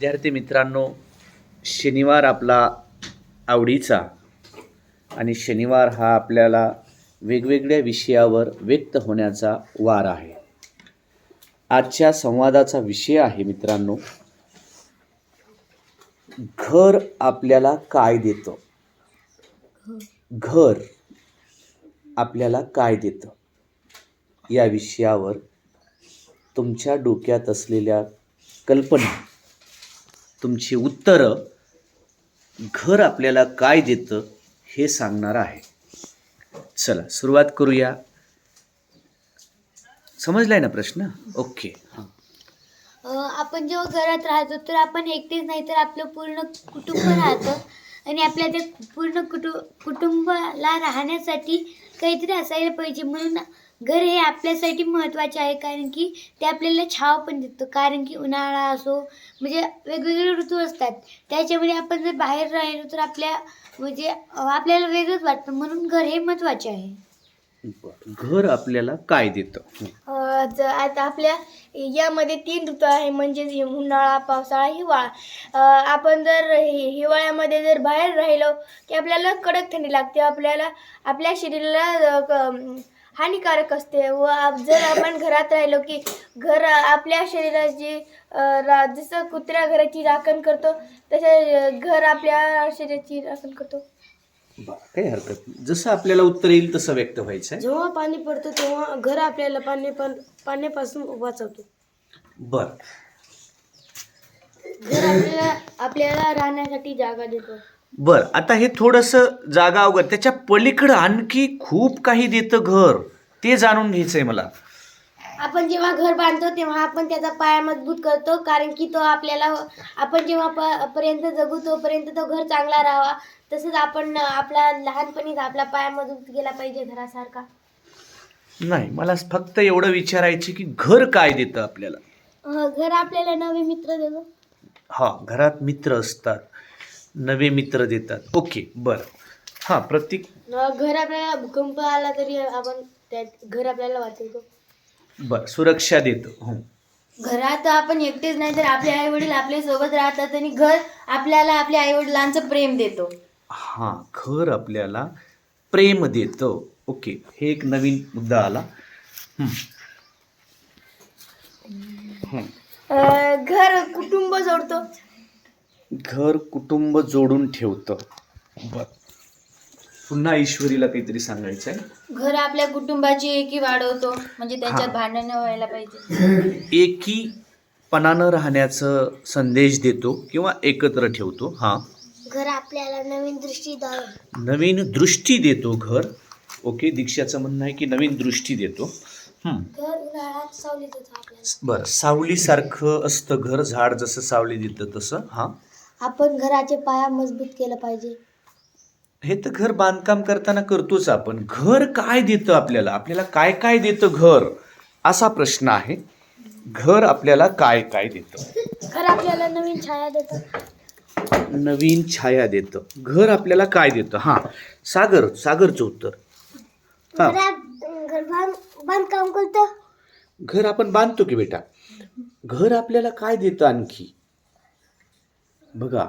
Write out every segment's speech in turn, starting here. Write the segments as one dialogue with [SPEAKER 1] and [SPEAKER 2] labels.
[SPEAKER 1] विद्यार्थी मित्रांनो शनिवार आपला आवडीचा आणि शनिवार हा आपल्याला वेगवेगळ्या विषयावर व्यक्त होण्याचा वार आहे. आजच्या संवादाचा विषय आहे मित्रांनो घर आपल्याला काय देतं? घर आपल्याला काय देतं? या विषयावर तुमच्या डोक्यात असलेल्या कल्पना तुमची उत्तरं घर आपल्याला काय देतं हे सांगणार आहे. चला सुरुवात करूया. समजलाय ना प्रश्न? ओके. हां.
[SPEAKER 2] आपण जेव्हा घरात राहतो तर आपण एकटेच नाही तर आपलं पूर्ण कुटुंब राहतं. आणि आपल्या त्या पूर्ण कुटु कुटुंबाला राहण्यासाठी काहीतरी असायला पाहिजे. म्हणून घर हे आपल्यासाठी महत्त्वाचे आहे कारण की ते आपल्याला छाव पण देतं. कारण की उन्हाळा असो म्हणजे वेगवेगळे ऋतू असतात. त्याच्यामुळे आपण जर बाहेर राहिलो तर आपल्या म्हणजे आपल्याला वेगळंच वाटतं. म्हणून घर हे महत्त्वाचे आहे.
[SPEAKER 1] घर आपल्याला काय देतं.
[SPEAKER 3] अ, ज आता आपल्या यामध्ये तीन ऋतू आहे. म्हणजेच हि- उन्हाळा पावसाळा हिवाळा. अ, आपण जर हि- हिवाळ्यामध्ये जर बाहेर राहिलो की आपल्याला कडक थंडी लागते. आपल्याला आपल्या शरीराला अ, क- हानिकारक असते व आप- जर आपण घरात राहिलो की घर आपल्या शरीराची रा जसं कुत्र्या घराची राखण करतो तसं घर आपल्या शरीराची राखण करतो.
[SPEAKER 1] काही हरकत नाही. जसं आपल्याला उत्तर येईल तसं व्यक्त व्हायचं आहे
[SPEAKER 3] जेव्हा पाणी पडतं तेव्हा घर आपल्याला पाणी पाण्यापासून वाचवतो.
[SPEAKER 1] बरं.
[SPEAKER 3] घर आपल्याला आपल्याला राहण्यासाठी जागा देतो.
[SPEAKER 1] बर आता हे थोडंसं जागा अवघड. त्याच्या पलीकडं आणखी खूप काही देतं घर. ते जाणून घ्यायचंय मला.
[SPEAKER 3] आपण जेव्हा घर बांधतो तेव्हा आपण त्याचा पाया मजबूत करतो कारण की तो आपल्याला आपण जेव्हा प पर्यंत जगू तोपर्यंत तो घर चांगला राहावा. तसंच आपण आपला लहानपणीच आपला पाया मजबूत केला पाहिजे घरासारखा.
[SPEAKER 1] नाही मला फक्त एवढं विचारायचं की घर काय देतं आपल्याला?
[SPEAKER 3] अं, घर आपल्याला नवे मित्र देतो.
[SPEAKER 1] हा घरात मित्र असतात. नवे मित्र देतात. ओके बरं. हां प्रत्येक
[SPEAKER 3] घर आपल्याला भूकंप आला तरी आपण त्या घर आपल्याला वाचवतो.
[SPEAKER 1] बरं सुरक्षा देतं. हो.
[SPEAKER 3] घरात आपण एकटेच नाही तर आपले आई वडील आपल्यासोबत राहतात आणि घर आपल्याला आपल्या आई वडिलांचं प्रेम देतो.
[SPEAKER 1] हां घर आपल्याला प्रेम देतं. ओके हे एक नवीन मुद्दा आला.
[SPEAKER 3] घर कुटुंब जोडतो.
[SPEAKER 1] घर कुटुंब जोडून ठेवतं. बर. पुन्हा ईश्वरीला काहीतरी सांगायचं आहे
[SPEAKER 3] घर आपल्या कुटुंबाची एकी वाढवतो म्हणजे त्यांच्यात
[SPEAKER 1] हा.
[SPEAKER 3] भांडण नाही व्हायला पाहिजे.
[SPEAKER 1] एकीपणानं राहण्याचं संदेश देतो किंवा एकत्र ठेवतो हां.
[SPEAKER 2] घर आपल्याला नवीन दृष्टी
[SPEAKER 1] नवीन दृष्टी देतो घर. ओके दीक्षाचं म्हणणं आहे की नवीन दृष्टी देतो. हं.
[SPEAKER 2] घर उन्हाळ्यात सावलीत होतं आपल्याला.
[SPEAKER 1] बरं सावलीसारखं असतं घर झाड जसं सावली देतं तसं हां.
[SPEAKER 2] आपण घराचे पाया मजबूत केलं पाहिजे.
[SPEAKER 1] हे तर घर बांधकाम करताना करतोच आपण. घर काय देतं आपल्याला? आपल्याला काय काय देतं घर? असा प्रश्न आहे. घर आपल्याला काय काय देतं?
[SPEAKER 2] घर आपल्याला नवीन छाया देतं.
[SPEAKER 1] नवीन छाया देतं. घर आपल्याला काय देतं? हां. सागर सागरचं उत्तर. हां.
[SPEAKER 2] घर बांध बांधकाम करतो.
[SPEAKER 1] घर आपण बांधतो की बेटा? घर आपल्याला काय देतं आणखी? बघा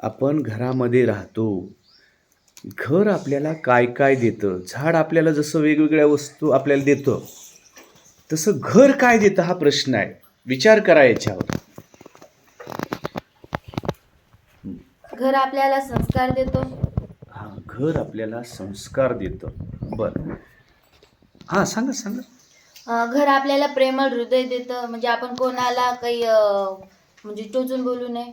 [SPEAKER 1] आपण घरामध्ये राहतो. घर आपल्याला काय काय देतं? झाड आपल्याला जसं वेगवेगळ्या वस्तू आपल्याला देतं तसं घर काय देतं हा प्रश्न आहे. विचार करा याच्यावर.
[SPEAKER 3] घर आपल्याला संस्कार देतो.
[SPEAKER 1] हा घर आपल्याला संस्कार देतं. बरं. हां सांगा सांगा.
[SPEAKER 3] घर आपल्याला प्रेमळ हृदय देतं. म्हणजे आपण कोणाला काही म्हणजे टोचून बोलू नये.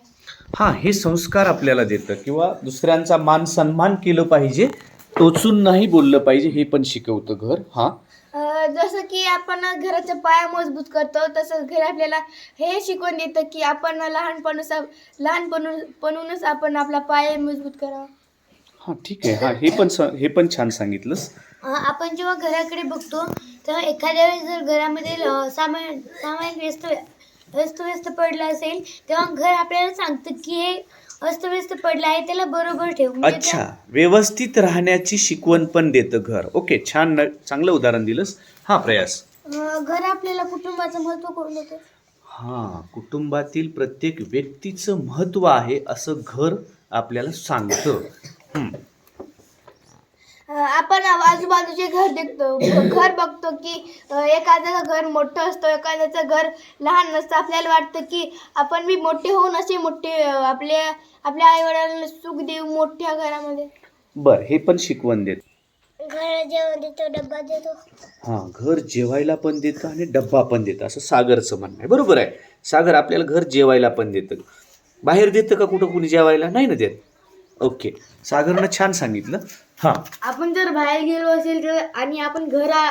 [SPEAKER 1] हां हे संस्कार आपल्याला देतं किंवा दुसऱ्यांचा मान सन्मान केलं पाहिजे टोचून नाही बोललं पाहिजे हे पण शिकवतं घर हां.
[SPEAKER 3] जसं की आपण घराचा पाया मजबूत करतो तसंच घर आपल्याला हे शिकवून देतं की आपण लहानपणूच लहानपणूनच आपण आपला पाय मजबूत करावा.
[SPEAKER 1] हां ठीक आहे. हां हे पण स हे पण छान सांगितलंस.
[SPEAKER 2] अ, आपण जेव्हा घराकडे बघतो तेव्हा एखाद्या वेळेस जर घरामध्ये अ, सामान सामान व्यस्त अस्तव्यस्त पडलं असेल तेव्हा घर आपल्याला सांगतं की हे अस्तव्यस्त पडलं आहे त्याला बरोबर ठेव. म्हणजे त्या-
[SPEAKER 1] अच्छा व्यवस्थित राहण्याची शिकवण पण देतं घर. ओके छान न चांगलं उदाहरण दिलंस. हां प्रयास.
[SPEAKER 2] अ, घर आपल्याला कुटुंबाचं महत्त्व करून देतं?
[SPEAKER 1] हां कुटुंबातील प्रत्येक व्यक्तीचं महत्त्व आहे असं घर आपल्याला सांगतं. हं.
[SPEAKER 3] आपण आजूबाजूचे घर देखतो. घर बघतो की एखाद्याचं घर मोठं असतं एखाद्याचं घर लहान नसतं. आपल्याला वाटतं की आपण बी मोठे होऊन असे मोठे आपल्या आपल्या आईवडिलांना सुख देऊ मोठ्या घरामध्ये.
[SPEAKER 1] बरं हे पण शिकवण देत.
[SPEAKER 3] घर जेवण देतो डब्बा देतो.
[SPEAKER 1] हां घर जेवायला पण देतं आणि डब्बा पण देतं. असं सागरचं म्हणणं आहे. बरोबर आहे. सागर आपल्याला घर जेवायला पण देतं. बाहेर देतं का कुठं कुणी जेवायला? नाही ना देत. ओके. सागरनं छान सांगितलं. हां.
[SPEAKER 3] आपण जर बाहेर गेलो असेल तर आणि आपण घरा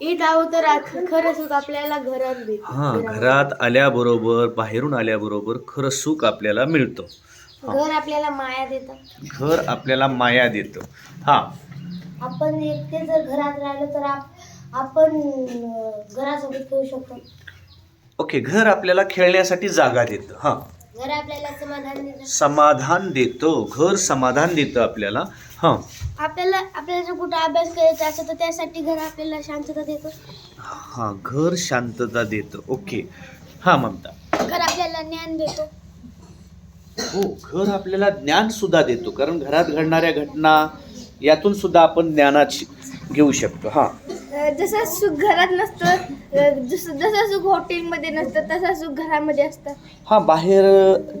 [SPEAKER 3] येत आहोत तर खरं सुख आपल्याला घरात
[SPEAKER 1] हां घरात आल्याबरोबर बाहेरून आल्याबरोबर खरं सुख आपल्याला मिळतं.
[SPEAKER 3] घर आपल्याला माया देतं.
[SPEAKER 1] घर आपल्याला माया देतं. हां.
[SPEAKER 2] आपण एकटे जर घरात राहिलो तर आप- आपण अं, घरासोबत खेळू शकतो.
[SPEAKER 1] ओके घर आपल्याला खेळण्यासाठी जागा देतं. हां.
[SPEAKER 2] घर आपल्याला समाधान देतं.
[SPEAKER 1] समाधान देतं. घर समाधान देतं आपल्याला. हां.
[SPEAKER 3] आपल्याला आपल्याला जर कुठं अभ्यास करायचा असेल तर त्यासाठी घर आपल्याला शांतता देतो.
[SPEAKER 1] हां घर शांतता देतं. ओके. हां ममता.
[SPEAKER 3] घर आपल्याला ज्ञान देतो.
[SPEAKER 1] हो घर आपल्याला ज्ञान सुद्धा देतो. कारण घरात घडणाऱ्या घटना यातून सुद्धा आपण ज्ञानाची घेऊ शकतो. हां.
[SPEAKER 3] जसं सुख घरात नसतं जसं जसं सुख हॉटेलमध्ये नसतं तसं सुख घरामध्ये असतं.
[SPEAKER 1] हां बाहेर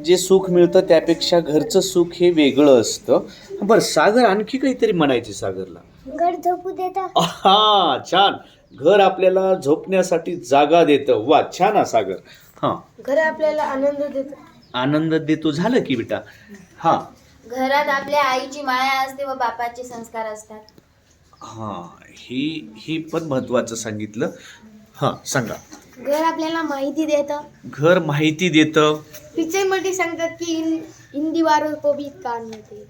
[SPEAKER 1] जे सुख मिळतं त्यापेक्षा घरचं सुख हे वेगळं असतं. बरं सागर आणखी काहीतरी म्हणायचे सागरला?
[SPEAKER 3] घर झोपू देतं.
[SPEAKER 1] हा छान. घर आपल्याला झोपण्यासाठी जागा देतं. वा छान हा सागर. हां.
[SPEAKER 3] घर आपल्याला आनंद देतं.
[SPEAKER 1] आनंद देतो. झालं की बेटा? हां.
[SPEAKER 4] घरात आपल्या आईची माया असते व बापाचे संस्कार असतात.
[SPEAKER 1] हां ही ही पण महत्त्वाचं सांगितलं. हां सांगा.
[SPEAKER 3] घर आपल्याला माहिती देतं.
[SPEAKER 1] घर माहिती देतं.
[SPEAKER 3] पिक्चरमध्ये सांगतात की हिंदी वारों को भी कान मिळते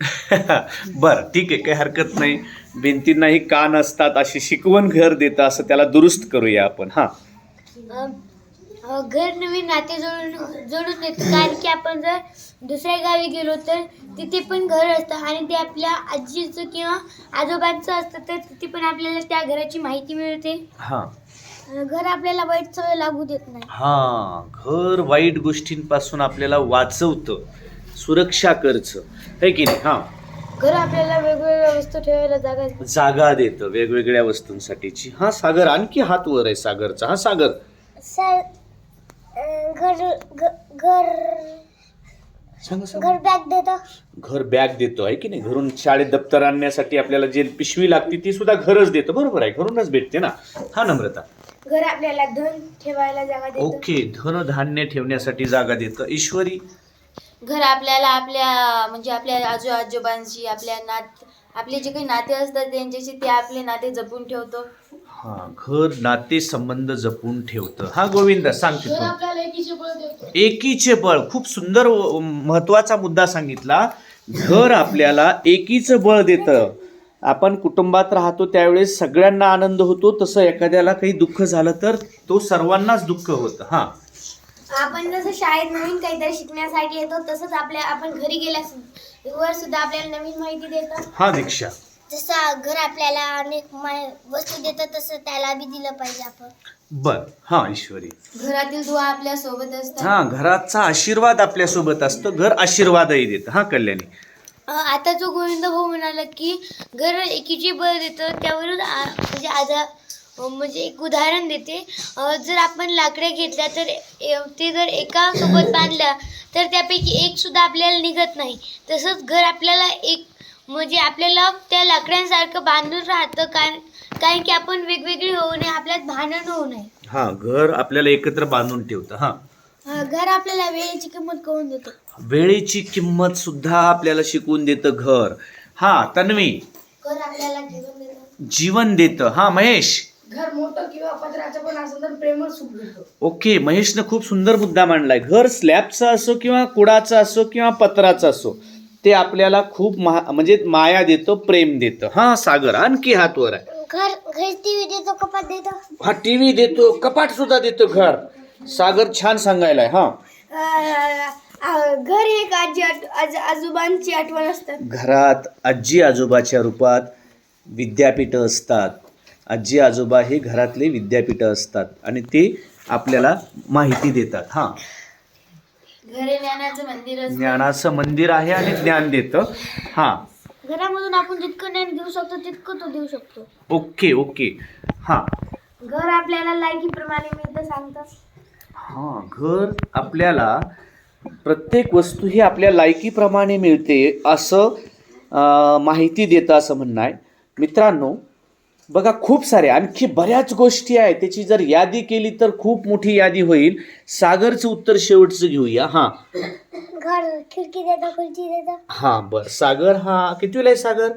[SPEAKER 1] बरं ठीक आहे काही हरकत नाही. भिंतींनाही कान असतात अशी शिकवण घर देतं असं त्याला दुरुस्त करूया आपण. हां.
[SPEAKER 2] घर नवीन नाते जोडून जोडून देतं. कारण की आपण जर दुसऱ्या गावी गेलो तर तिथे पण घर असतं आणि ते आपल्या आजीचं किंवा आजोबांचं असतं तर तिथे पण आपल्याला त्या घराची माहिती मिळते.
[SPEAKER 1] हां.
[SPEAKER 3] घर आपल्याला वाईट सवय लागू देत नाही.
[SPEAKER 1] हां घर वाईट गोष्टींपासून आपल्याला वाचवतं सुरक्षा करचं है की नाही? हां.
[SPEAKER 3] घर आपल्याला वेगवेगळ्या वस्तू ठेवायला जागा देतं.
[SPEAKER 1] जागा देतं वेगवेगळ्या वस्तूंसाठीची. हा सागर आणखी हात वर आहे सागरचा. हा सागर.
[SPEAKER 3] घर घर
[SPEAKER 1] सांगा सांगा.
[SPEAKER 3] घर बॅग देतं
[SPEAKER 1] घर बॅग देतो आहे की नाही? घरून शाळेत दप्तर आणण्यासाठी आपल्याला जे पिशवी लागते ती सुद्धा घरच देतं. बरोबर आहे घरूनच भेटते ना? हा नम्रता.
[SPEAKER 3] घर आपल्याला धन ठेवायला जागा देतं.
[SPEAKER 1] ओके धनधान्य ठेवण्यासाठी जागा देतं. ईश्वरी.
[SPEAKER 4] घर आपल्याला आपल्या म्हणजे आपल्या आजो आजोबांशी आपल्या नात आपले जे काही नाते असतात त्यांच्याशी ते आपले नाते जपून ठेवतो.
[SPEAKER 1] हा घर नाते संबंध जपून ठेवतं. हा गोविंद सांगते तू
[SPEAKER 3] आपल्याला एकीचे बळ देतो
[SPEAKER 1] एकीचे बळ. खूप सुंदर व- महत्त्वाचा मुद्दा सांगितला. घर आपल्याला एकीचं बळ देतं. आपण कुटुंबात राहतो त्यावेळेस सगळ्यांना आनंद होतो. तसं एखाद्याला काही दुःख झालं तर तो सर्वांनाच दुःख होतं. हा.
[SPEAKER 3] आपण जसं शाळेत नवीन काहीतरी शिकण्यासाठी येतो तसंच आपल्या आपण घरी गेल्यास वर सुद्धा आपल्याला नवीन माहिती देतं.
[SPEAKER 1] हा दीक्षा.
[SPEAKER 3] जसं घर आपल्याला अनेक वस्तू देतं तसं त्याला बी दिलं पाहिजे आपण.
[SPEAKER 1] बर. हा ईश्वरी.
[SPEAKER 4] घरातील दुवा आपल्यासोबत असतात.
[SPEAKER 1] हा घराचा आशीर्वाद आपल्यासोबत असतो. घर आशीर्वादही देतं. हा कल्याणी.
[SPEAKER 2] अं, आता जो गोविंद भाऊ म्हणाला की घर एकीचे बळ देतं त्यावरून आ- म्हणजे अं, म्हणजे एक उदाहरण देते. अं, जर आपण लाकड्या घेतल्या तर ए- ते जर एका सोबत बांधल्या तर त्यापैकी एक सुद्धा आपल्याला निघत नाही. तसंच घर आपल्याला एक म्हणजे आपल्याला त्या लाकड्यांसारखं बांधून राहतं कारण कारण की आपण वेगवेगळी होऊ नये आपल्यात भांडण होऊ नये.
[SPEAKER 1] हा घर आपल्याला एकत्र बांधून ठेवतं हा.
[SPEAKER 3] घर आपल्याला वेळेची किंमत कळून देतो.
[SPEAKER 1] वेळेची किंमत सुद्धा आपल्याला शिकवून देतं घर. हा तन्वी.
[SPEAKER 3] घर आपल्याला जीवन देतं.
[SPEAKER 1] जीवन देतं हा महेश.
[SPEAKER 3] घर मोठं किंवा पत्राचं पण असं तर प्रेमळ सुख देतो.
[SPEAKER 1] ओके महेशनं खूप सुंदर मुद्दा मांडलाय. घर स्लॅबचं असो किंवा कुडाचं असो किंवा पत्राचं असो ते आपल्याला खूप महा म्हणजे माया देतं प्रेम देतं. हा सागर आणखी हात वर आहे.
[SPEAKER 3] घर घर टीव्ही देतो कपाट देतो.
[SPEAKER 1] हा टीव्ही देतो कपाट सुद्धा देतो घर. सागर छान सांगायलाय हा.
[SPEAKER 3] घर हे एक आजी आठ- आज आजोबांची आठवण असतात.
[SPEAKER 1] घरात आजी आजोबाच्या रूपात विद्यापीठं असतात. आजी आजोबा हे घरातले विद्यापीठं असतात आणि ते आपल्याला माहिती देतात हां.
[SPEAKER 4] ज्ञानाचं मंदिर
[SPEAKER 1] ज्ञानाचं मंदिर आहे आणि ज्ञान देतं. हां.
[SPEAKER 2] घरामधून आपण जितकं ज्ञान घेऊ शकतो तितकं तो देऊ शकतो.
[SPEAKER 1] Okay okay. हां.
[SPEAKER 3] घर आपल्याला लायकीप्रमाणे मिळतं सांगतात.
[SPEAKER 1] हां घर आपल्याला प्रत्येक वस्तू ही आपल्या लायकीप्रमाणे मिळते असं अं, माहिती देतं असं म्हणणं आहे. मित्रांनो बघा खूप साऱ्या आणखी बऱ्याच गोष्टी आहेत. त्याची जर यादी केली तर खूप मोठी यादी होईल. सागरचं उत्तर शेवटचं घेऊया. हां.
[SPEAKER 2] घर खिडकी देता खुर्ची देता.
[SPEAKER 1] हां बरं. सागर हा. कितवीला आहे सागर?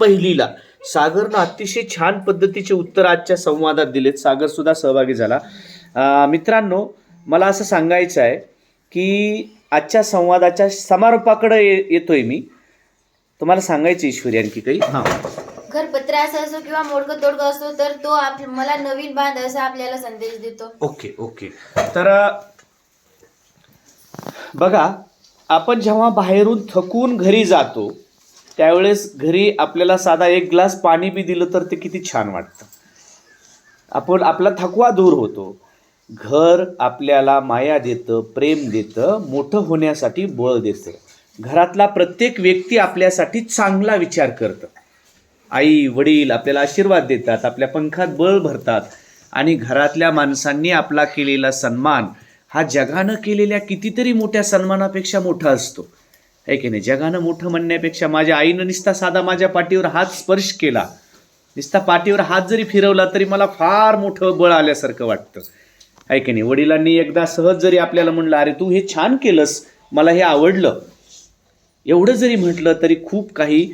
[SPEAKER 2] पहिलीला.
[SPEAKER 1] सागरनं अतिशय छान पद्धतीचे उत्तर आजच्या संवादात दिलेत. सागर सुद्धा सहभागी झाला. मित्रांनो मला असं सांगायचं आहे की आजच्या संवादाच्या समारोपाकडे येतोय मी. तुम्हाला सांगायचं ईश्वरी आणखी काही? हां.
[SPEAKER 4] घर असं असो किंवा मोडकं तोडकं असो तर तो आप मला नवीन बांध असा आपल्याला संदेश देतो.
[SPEAKER 1] Okay okay. तर बघा आपण जेव्हा बाहेरून थकून घरी जातो त्यावेळेस घरी आपल्याला साधा एक ग्लास पाणी बी दिलं तर ते किती छान वाटतं. आपण आपला थकवा दूर होतो. घर आपल्याला माया देतं प्रेम देतं मोठं होण्यासाठी बळ देतं. घरातला प्रत्येक व्यक्ती आपल्यासाठी चांगला विचार करतं. आई वडील आपल्याला आशीर्वाद देतात आपल्या पंखात बळ भरतात आणि घरातल्या माणसांनी आपला केलेला सन्मान हा जगानं केलेल्या कितीतरी मोठ्या सन्मानापेक्षा मोठा असतो. आहे की नाही? जगानं मोठं म्हणण्यापेक्षा माझ्या आईनं निस्ता साधा माझ्या पाठीवर हात स्पर्श केला. निस्ता पाठीवर हात जरी फिरवला तरी मला फार मोठं बळ आल्यासारखं वाटतं. आहे की नाही? वडिलांनी एकदा सहज जरी आपल्याला म्हणलं अरे तू हे छान केलंस मला हे आवडलं. एवढं जरी म्हटलं तरी खूप काही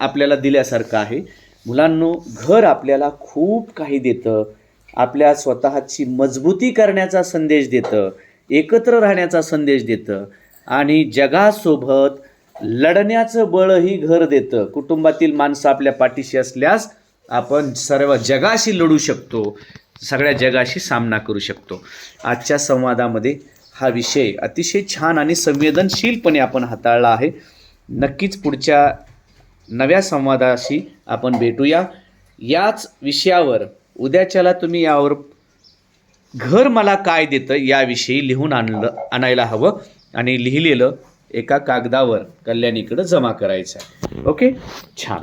[SPEAKER 1] आपल्याला दिल्यासारखं आहे. मुलांनो घर आपल्याला खूप काही देतं. आपल्या स्वतःची मजबूती करण्याचा संदेश देतं. एकत्र राहण्याचा संदेश देतं. आणि जगासोबत लढण्याचं बळही घर देतं. कुटुंबातील माणसं आपल्या पाठीशी असल्यास आपण सर्व जगाशी लढू शकतो. सगळ्या जगाशी सामना करू शकतो. आजच्या संवादामध्ये हा विषय अतिशय छान आणि संवेदनशीलपणे आपण हाताळला आहे. नक्कीच पुढच्या नव्या संवादाशी आपण भेटूया. याच विषयावर उद्याच्याला तुम्ही यावर घर मला काय देतं याविषयी लिहून आणलं आणायला हवं. आणि लिहिलेलं एका कागदावर कल्याणीकडं जमा करायचं आहे. ओके? छान.